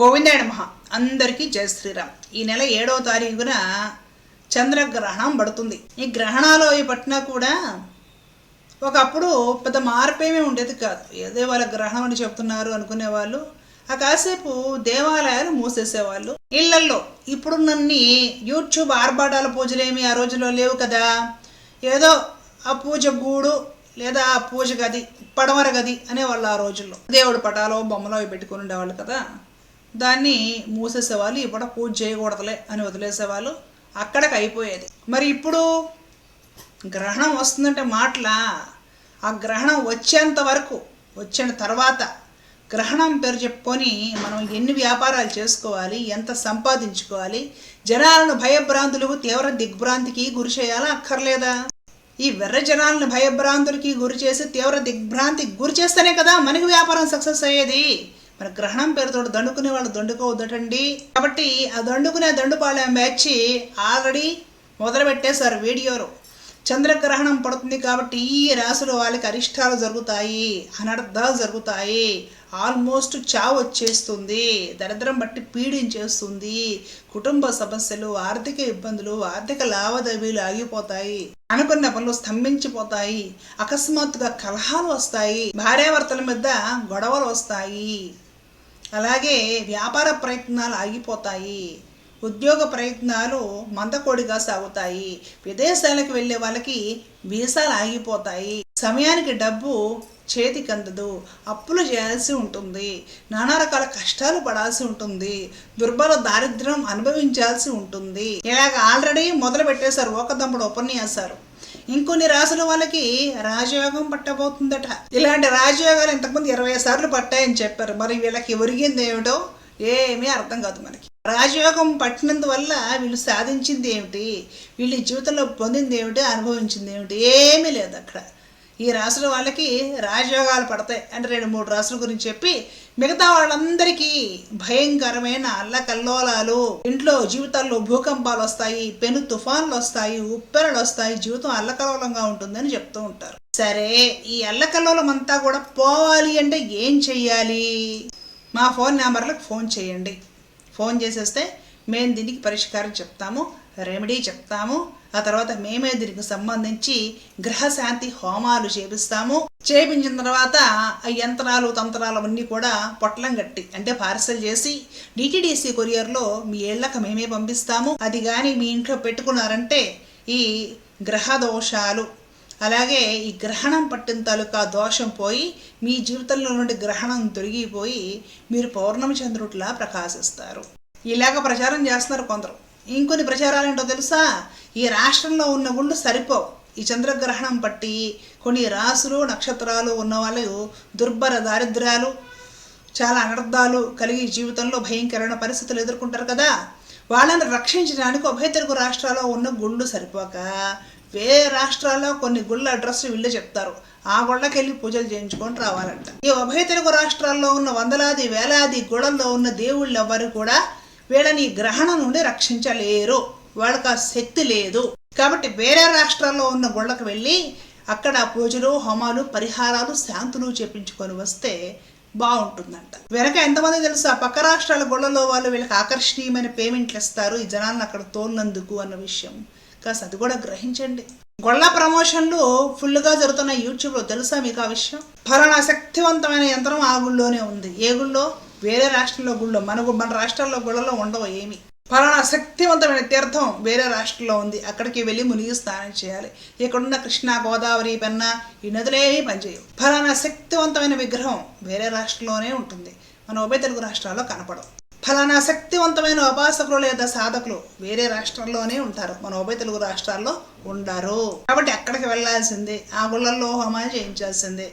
గోవిందాయ మహా అందరికీ జయ శ్రీరామ్. ఈ నెల ఏడవ తారీఖున చంద్రగ్రహణం పడుతుంది. ఈ గ్రహణాలు అవి పట్టినా కూడా ఒకప్పుడు పెద్ద మార్పేమీ ఉండేది కాదు. ఏదో వాళ్ళ గ్రహణం అని చెప్తున్నారు అనుకునేవాళ్ళు ఆ కాసేపు దేవాలయాలు మూసేసేవాళ్ళు. ఇళ్ళల్లో ఇప్పుడు నన్ని యూట్యూబ్ ఆర్భాటాల పూజలేమి ఆ రోజుల్లో లేవు కదా. ఏదో ఆ పూజ గూడు లేదా ఆ పూజ గది పడమర గది అనేవాళ్ళు ఆ రోజుల్లో. దేవుడు పటాలో బొమ్మలో అవి పెట్టుకుని ఉండేవాళ్ళు కదా. దాన్ని మూసేసేవాళ్ళు ఇప్పుడు పూజ చేయకూడదులే అని వదిలేసేవాళ్ళు. అక్కడికి అయిపోయేది. మరి ఇప్పుడు గ్రహణం వస్తుందంటే మాటలా? ఆ గ్రహణం వచ్చేంత వరకు వచ్చిన తర్వాత గ్రహణం పేరు చెప్పుకొని మనం ఎన్ని వ్యాపారాలు చేసుకోవాలి ఎంత సంపాదించుకోవాలి జనాలను భయభ్రాంతులకు తీవ్ర దిగ్భ్రాంతికి గురి చేయాలా అక్కర్లేదా? ఈ వెర్ర జనాలను భయభ్రాంతులకి గురి చేసి తీవ్ర దిగ్భ్రాంతికి గురి చేస్తేనే కదా మనకి వ్యాపారం సక్సెస్ అయ్యేది. మన గ్రహణం పేరుతో దండుకునే వాళ్ళు దండుకోవద్దటండి. కాబట్టి ఆ దండుకునే దండుపాలెం బ్యాచ్ ఆల్రెడీ మొదలు పెట్టేశారు వీడియోలో. చంద్రగ్రహణం పడుతుంది కాబట్టి ఈ రాశులు వాళ్ళకి అరిష్టాలు జరుగుతాయి అనర్థాలు జరుగుతాయి. ఆల్మోస్ట్ చావు వచ్చేస్తుంది దరిద్రం బట్టి పీడించేస్తుంది. కుటుంబ సమస్యలు ఆర్థిక ఇబ్బందులు ఆర్థిక లావాదేవీలు ఆగిపోతాయి. అనుకున్న పనులు స్తంభించిపోతాయి. అకస్మాత్తుగా కలహాలు వస్తాయి. భార్యాభర్తల మీద గొడవలు వస్తాయి. అలాగే వ్యాపార ప్రయత్నాలు ఆగిపోతాయి. ఉద్యోగ ప్రయత్నాలు మందకోడిగా సాగుతాయి. విదేశాలకు వెళ్ళే వాళ్ళకి వీసాలు ఆగిపోతాయి. సమయానికి డబ్బు చేతికి అందదు అప్పులు చేయాల్సి ఉంటుంది. నానా రకాల కష్టాలు పడాల్సి ఉంటుంది. దుర్బల దారిద్ర్యం అనుభవించాల్సి ఉంటుంది. ఇలాగ ఆల్రెడీ మొదలు పెట్టేశారు ఒక ఉపన్యాసాలు. ఇంకొన్ని రాసుల వాళ్ళకి రాజయోగం పట్టబోతుందట. ఇలాంటి రాజయోగాలు ఇంతకుముందు ఇరవై సార్లు పట్టాయని చెప్పారు. మరి వీళ్ళకి ఒరిగింది ఏమిటో ఏమీ అర్థం కాదు మనకి. రాజయోగం పట్టినందువల్ల వీళ్ళు సాధించింది ఏమిటి? వీళ్ళు జీవితంలో పొందింది ఏమిటి? అనుభవించింది ఏమిటి? ఏమీ లేదు అక్కడ. ఈ రాసుల వాళ్ళకి రాజయోగాలు పడతాయి. అంటే రెండు మూడు రాసుల గురించి చెప్పి మిగతా వాళ్ళందరికీ భయంకరమైన అల్లకల్లోలాలు. ఇంట్లో జీవితాల్లో భూకంపాలు వస్తాయి పెను తుఫాన్లు వస్తాయి ఉప్పెరలు వస్తాయి జీవితం అల్లకల్లోలంగా ఉంటుందని చెప్తూ ఉంటారు. సరే ఈ అల్లకల్లోలం అంతా కూడా పోవాలి అంటే ఏం చెయ్యాలి? మా ఫోన్ నెంబర్లకు ఫోన్ చేయండి. ఫోన్ చేసేస్తే మేము దీనికి పరిష్కారం చెప్తాము రెమెడీ చెప్తాము. ఆ తర్వాత మేమే దీనికి సంబంధించి గ్రహశాంతి హోమాలు చేపిస్తాము. చేపించిన తర్వాత ఆ యంత్రాలు తంత్రాలు అవన్నీ కూడా పొట్లం గట్టి అంటే పార్సల్ చేసి డిటిడిసి కొరియర్లో మీ ఇళ్ళకి మేమే పంపిస్తాము. అది కానీ మీ ఇంట్లో పెట్టుకున్నారంటే ఈ గ్రహ దోషాలు అలాగే ఈ గ్రహణం పట్టిన తాలూకా దోషం పోయి మీ జీవితంలో నుండి గ్రహణం తొలగిపోయి మీరు పౌర్ణమి చంద్రుడిలా ప్రకాశిస్తారు. ఇలాగ ప్రచారం చేస్తున్నారు కొందరు. ఇంకొన్ని ప్రచారాలు ఏంటో తెలుసా? ఈ రాష్ట్రంలో ఉన్న గుళ్ళు సరిపోవు. ఈ చంద్రగ్రహణం పట్టి కొన్ని రాసులు నక్షత్రాలు ఉన్న వాళ్ళు దుర్భర దారిద్ర్యాలు చాలా అనర్థాలు కలిగి జీవితంలో భయంకరమైన పరిస్థితులు ఎదుర్కొంటారు కదా. వాళ్ళని రక్షించడానికి ఉభయ తెలుగు రాష్ట్రాల్లో ఉన్న గుళ్ళు సరిపోక వేరే రాష్ట్రాల్లో కొన్ని గుళ్ళ అడ్రస్ వీళ్ళు చెప్తారు. ఆ గుళ్ళకి వెళ్ళి పూజలు చేయించుకొని రావాలంట. ఈ ఉభయ తెలుగు రాష్ట్రాల్లో ఉన్న వందలాది వేలాది గుళ్ళల్లో ఉన్న దేవుళ్ళు ఎవరు కూడా వీళ్ళని గ్రహణం నుండి రక్షించలేరు. వాళ్ళకి ఆ శక్తి లేదు. కాబట్టి వేరే రాష్ట్రాల్లో ఉన్న గుళ్ళకు వెళ్ళి అక్కడ పూజలు హోమాలు పరిహారాలు శాంతులు చేపించుకొని వస్తే బాగుంటుందంట. వెనక ఎంతమంది తెలుసు? ఆ పక్క రాష్ట్రాల గుళ్ళలో వాళ్ళు వీళ్ళకి ఆకర్షణీయమైన పేమెంట్లు ఇస్తారు. ఈ జనాలను అక్కడ తోలినందుకు అన్న విషయం. కాస్త అది కూడా గ్రహించండి. గొళ్ళ ప్రమోషన్లు ఫుల్గా జరుగుతున్న యూట్యూబ్లో తెలుసా మీకు ఆ విషయం? ఫలానా శక్తివంతమైన యంత్రం ఆ గుళ్ళోనే ఉంది. ఏ గుళ్ళో? వేరే రాష్ట్రంలో గుళ్ళో మన మన రాష్ట్రాల్లో గుళ్ళలో ఉండవు ఏమి. ఫలానా శక్తివంతమైన తీర్థం వేరే రాష్ట్రంలో ఉంది. అక్కడికి వెళ్ళి మునిగి స్నానం చేయాలి. ఇక్కడున్న కృష్ణా గోదావరి పెన్న ఈ నదులేవి పనిచేయవు. ఫలానా శక్తివంతమైన విగ్రహం వేరే రాష్ట్రంలోనే ఉంటుంది. మన ఉభయ తెలుగు రాష్ట్రాల్లో కనపడవు. ఫలానా శక్తివంతమైన ఉపాసకులు లేదా సాధకులు వేరే రాష్ట్రాల్లోనే ఉంటారు. మన ఉభయ తెలుగు రాష్ట్రాల్లో ఉండరు. కాబట్టి అక్కడికి వెళ్ళాల్సిందే. ఆ గుళ్ళల్లో హోమాలు చేయించాల్సిందే.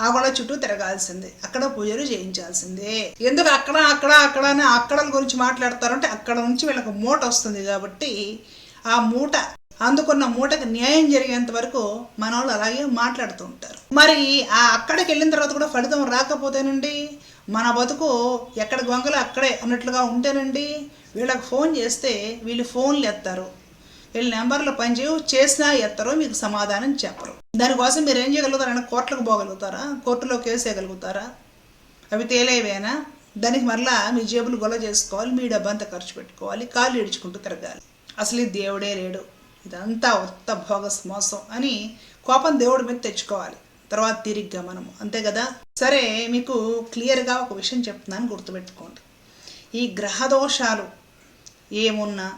ఆ గొడవ చుట్టూ తిరగాల్సిందే. అక్కడ పూజలు చేయించాల్సిందే. ఎందుకు అక్కడ అక్కడ అక్కడ అని అక్కడల గురించి మాట్లాడతారంటే అక్కడ నుంచి వీళ్ళకి మూట వస్తుంది కాబట్టి ఆ మూట అందుకున్న మూటకి న్యాయం జరిగేంత వరకు మన వాళ్ళు అలాగే మాట్లాడుతూ ఉంటారు. మరి ఆ అక్కడికి వెళ్ళిన తర్వాత కూడా ఫలితం రాకపోతేనండి మన బతుకు ఎక్కడ గొంగలు అక్కడే అన్నట్లుగా ఉంటేనండి వీళ్ళకి ఫోన్ చేస్తే వీళ్ళు ఫోన్లు ఎత్తారు. వీళ్ళ నెంబర్లు పనిచేయవు చేసినా ఎత్తరో మీకు సమాధానం చెప్పరు. దానికోసం మీరు ఏం చేయగలుగుతారని కోర్టులకు పోగలుగుతారా? కోర్టులో కేసు వేయగలుగుతారా? అవి తేలేవేనా? దానికి మరలా మీ జేబులు గొల్ల చేసుకోవాలి మీ డబ్బంతా ఖర్చు పెట్టుకోవాలి కాళ్ళు ఇడుచుకుంటూ తిరగాలి. అసలు ఈ దేవుడే లేడు. ఇదంతా ఉత్త భోగస్ మోసం అని కోపం దేవుడి మీద తెచ్చుకోవాలి. తర్వాత తిరిగ్గా మనము అంతే కదా? సరే మీకు క్లియర్గా ఒక విషయం చెప్తున్నాను గుర్తుపెట్టుకోండి. ఈ గ్రహ దోషాలు ఏమున్నా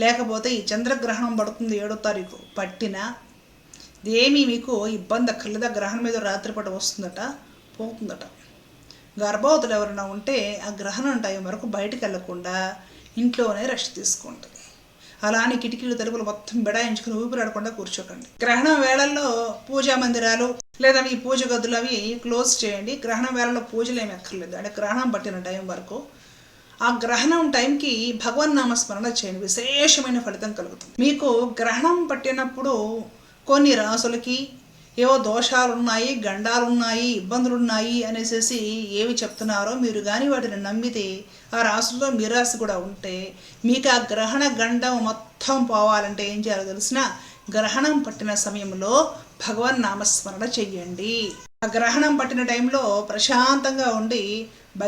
లేకపోతే ఈ చంద్రగ్రహణం పడుతుంది ఏడో తారీఖు. పట్టినా ఏమీ మీకు ఇబ్బంది అక్కర్లేదా? గ్రహణం మీద రాత్రిపూట వస్తుందట పోతుందట. గర్భవతులు ఎవరైనా ఉంటే ఆ గ్రహణం టైం వరకు బయటికి వెళ్ళకుండా ఇంట్లోనే రెస్ట్ తీసుకోండి. అలానే కిటికీలు తలుపులు మొత్తం బిడాయించుకుని ఊపిరాడకుండా కూర్చోకండి. గ్రహణం వేళల్లో పూజా మందిరాలు లేదా మీ పూజ గదులు అవి క్లోజ్ చేయండి. గ్రహణం వేళల్లో పూజలు ఏమి అక్కర్లేదు. అంటే గ్రహణం పట్టిన టైం వరకు ఆ గ్రహణం టైంకి భగవన్ నామస్మరణ చేయండి. విశేషమైన ఫలితం కలుగుతుంది. మీకు గ్రహణం పట్టినప్పుడు కొన్ని రాసులకి ఏవో దోషాలున్నాయి గండాలున్నాయి ఇబ్బందులున్నాయి అనేసి ఏవి చెప్తున్నారో మీరు కానీ వాటిని నమ్మితే ఆ రాసుల్లో మీరాశి కూడా ఉంటే మీకు ఆ గ్రహణ గండం మొత్తం పోవాలంటే ఏం చేయాలో తెలిసిన గ్రహణం పట్టిన సమయంలో భగవన్ నామస్మరణ చెయ్యండి. ఆ గ్రహణం పట్టిన టైంలో ప్రశాంతంగా ఉండి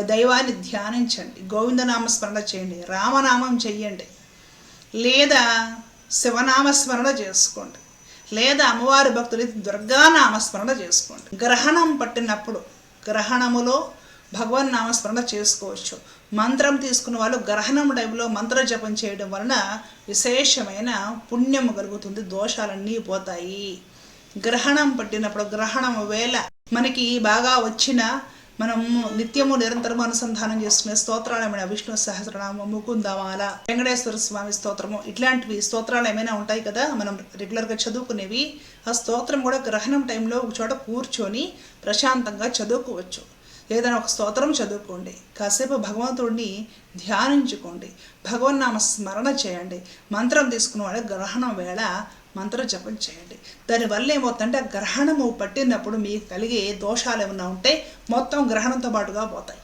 దైవాన్ని ధ్యానించండి. గోవిందనామస్మరణ చేయండి. రామనామం చెయ్యండి. లేదా శివనామస్మరణ చేసుకోండి. లేదా అమ్మవారి భక్తులు దుర్గా నామస్మరణ చేసుకోండి. గ్రహణం పట్టినప్పుడు గ్రహణములో భగవన్ నామస్మరణ చేసుకోవచ్చు. మంత్రం తీసుకున్న వాళ్ళు గ్రహణం టైంలో మంత్ర జపం చేయడం వలన విశేషమైన పుణ్యం కలుగుతుంది. దోషాలన్నీ పోతాయి. గ్రహణం పట్టినప్పుడు గ్రహణం వేళ మనకి బాగా వచ్చిన మనం నిత్యము నిరంతరము అనుసంధానం చేసుకునే స్తోత్రాలు ఏమైనా విష్ణు సహస్రనామ ముకుందమాల వెంకటేశ్వర స్వామి స్తోత్రము ఇట్లాంటివి స్తోత్రాలు ఏమైనా ఉంటాయి కదా? మనం రెగ్యులర్గా చదువుకునేవి. ఆ స్తోత్రం కూడా గ్రహణం టైంలో ఒక చోట కూర్చొని ప్రశాంతంగా చదువుకోవచ్చు. ఏదైనా ఒక స్తోత్రం చదువుకోండి. కాసేపు భగవంతుడిని ధ్యానించుకోండి. భగవన్నామ స్మరణ చేయండి. మంత్రం తీసుకున్న వాళ్ళ గ్రహణం వేళ మంత్ర జపం చేయండి. దానివల్ల ఏమవుతుందంటే ఆ గ్రహణము పట్టినప్పుడు మీకు కలిగే దోషాలు ఏమైనా ఉంటే మొత్తం గ్రహణంతో పాటుగా పోతాయి.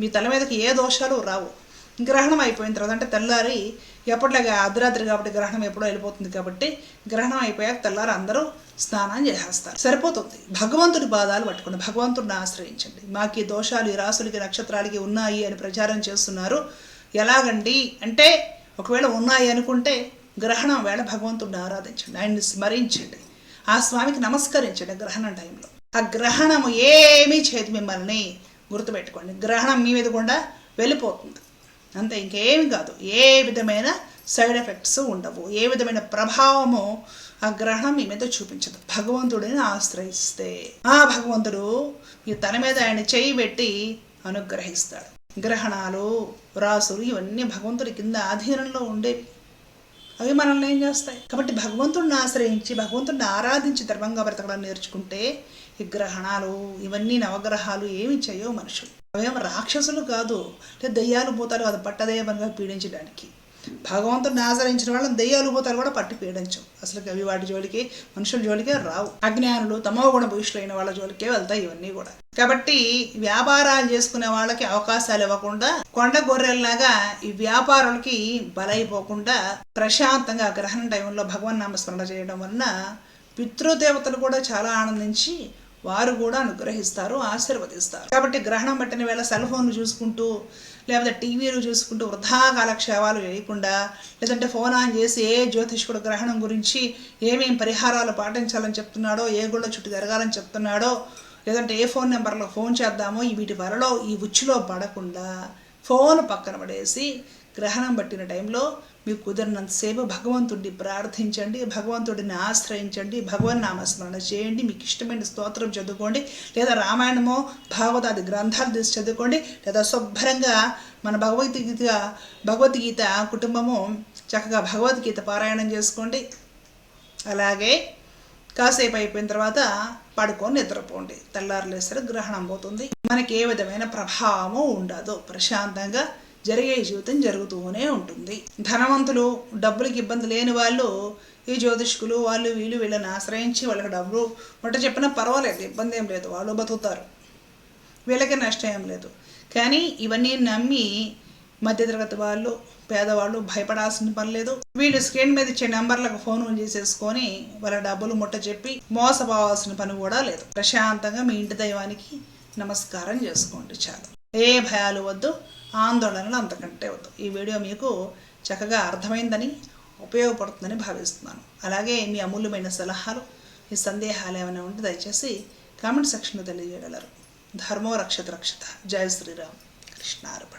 మీ తల మీదకి ఏ దోషాలు రావు. గ్రహణం అయిపోయిన తర్వాత అంటే తెల్లారి ఎప్పటిలాగా అర్ధరాత్రి కాబట్టి గ్రహణం ఎప్పుడో వెళ్ళిపోతుంది కాబట్టి గ్రహణం అయిపోయాక తెల్లారి అందరూ స్నానం చేసేస్తారు. సరిపోతుంది. భగవంతుడి పాదాలు పట్టుకోండి. భగవంతుడిని ఆశ్రయించండి. మాకు ఈ దోషాలు ఈ రాసులకి నక్షత్రాలకి ఉన్నాయి అని ప్రచారం చేస్తున్నారు. ఎలాగండి? అంటే ఒకవేళ ఉన్నాయి అనుకుంటే గ్రహణం వేళ భగవంతుడిని ఆరాధించండి. ఆయన్ని స్మరించండి. ఆ స్వామికి నమస్కరించండి గ్రహణం టైంలో. ఆ గ్రహణము ఏమీ చేయదు మిమ్మల్ని గుర్తుపెట్టుకోండి. గ్రహణం మీ మీద కూడా వెళ్ళిపోతుంది. అంతే ఇంకేమి కాదు. ఏ విధమైన సైడ్ ఎఫెక్ట్స్ ఉండవు. ఏ విధమైన ప్రభావము ఆ గ్రహణం మీ మీద చూపించదు. భగవంతుడిని ఆశ్రయిస్తే ఆ భగవంతుడు ఈ తన మీద ఆయన చేయి పెట్టి అనుగ్రహిస్తాడు. గ్రహణాలు రాసులు ఇవన్నీ భగవంతుడి కింద ఆధీనంలో ఉండేవి అవి మనల్ని ఏం చేస్తాయి? కాబట్టి భగవంతుడిని ఆశ్రయించి భగవంతుడిని ఆరాధించి ధర్మంగా బ్రతకడం నేర్చుకుంటే ఈ గ్రహణాలు ఇవన్నీ నవగ్రహాలు ఏమి చేయవు మనుషులు. అవేమో రాక్షసులు కాదు. లేదా దయ్యాలు భూతాలు అది పట్టదేయమనిగా పీడించడానికి. భగవంతుడిని ఆచరించిన వాళ్ళని దయ్యాలు పోతారు కూడా పట్టి అసలు అవి వాటి జోలికి మనుషుల జోలికే రావు. అజ్ఞానులు తమో గుణ భూషులైన వాళ్ళ జోలికే వెళ్తాయి ఇవన్నీ కూడా. కాబట్టి వ్యాపారాలు చేసుకునే వాళ్ళకి అవకాశాలు ఇవ్వకుండా కొండ గొర్రెల్లాగా ఈ వ్యాపారులకి బలైపోకుండా ప్రశాంతంగా గ్రహణ టైంలో భగవన్ నామస్మరణ చేయడం వలన పితృదేవతలు కూడా చాలా ఆనందించి వారు కూడా అనుగ్రహిస్తారు ఆశీర్వదిస్తారు. కాబట్టి గ్రహణం పట్టిన వేళ సెల్ ఫోన్లు చూసుకుంటూ లేకపోతే టీవీలు చూసుకుంటూ వృధా కాలక్షేపాలు చేయకుండా లేదంటే ఫోన్ ఆన్ చేసి ఏ జ్యోతిష్కుడు గ్రహణం గురించి ఏమేం పరిహారాలు పాటించాలని చెప్తున్నాడో ఏ గుళ్ళ చుట్టూ జరగాలని చెప్తున్నాడో లేదంటే ఏ ఫోన్ నెంబర్లో ఫోన్ చేద్దామో వీటి వరలో ఈ ఉచ్చులో పడకుండా ఫోన్ పక్కన పడేసి గ్రహణం పట్టిన టైంలో మీకు కుదిరినంతసేపు భగవంతుడిని ప్రార్థించండి భగవంతుడిని ఆశ్రయించండి భగవన్ నామస్మరణ చేయండి మీకు ఇష్టమైన స్తోత్రం చదువుకోండి లేదా రామాయణమో భాగవతాది గ్రంథాలు తీసి చదువుకోండి లేదా శుభ్రంగా మన భగవద్గీత భగవద్గీత కుటుంబము చక్కగా భగవద్గీత పారాయణం చేసుకోండి. అలాగే కాసేపు అయిపోయిన తర్వాత పడుకొని నిద్రపోండి. తెల్లారులేసరి గ్రహణం పోతుంది. మనకి ఏ విధమైన ప్రభావము ఉండదు. ప్రశాంతంగా జరిగే జీవితం జరుగుతూనే ఉంటుంది. ధనవంతులు డబ్బులకి ఇబ్బంది లేని వాళ్ళు ఈ జ్యోతిష్కులు వాళ్ళు వీళ్ళు వీళ్ళని ఆశ్రయించి వాళ్ళకి డబ్బులు వంట చెప్పినా పర్వాలేదు ఇబ్బంది ఏం లేదు వాళ్ళు బతుకుతారు. వీళ్ళకి నష్టం ఏం లేదు. కానీ ఇవన్నీ నమ్మి మధ్యతరగతి వాళ్ళు పేదవాళ్ళు భయపడాల్సిన పని లేదు. వీళ్ళు స్క్రీన్ మీద ఇచ్చే నెంబర్లకు ఫోన్ చేసేసుకొని వాళ్ళ డబ్బులు ముట్ట చెప్పి మోసపోవాల్సిన పని కూడా లేదు. ప్రశాంతంగా మీ ఇంటి దైవానికి నమస్కారం చేసుకోండి చాలు. ఏ భయాలు వద్దు ఆందోళనలు అంతకంటే వద్దు. ఈ వీడియో మీకు చక్కగా అర్థమైందని ఉపయోగపడుతుందని భావిస్తున్నాను. అలాగే మీ అమూల్యమైన సలహాలు మీ సందేహాలు ఏమైనా ఉంటే దయచేసి కామెంట్ సెక్షన్లో తెలియజేయగలరు. ధర్మో రక్షత రక్షత. జయ శ్రీరామ్. కృష్ణార్పణ.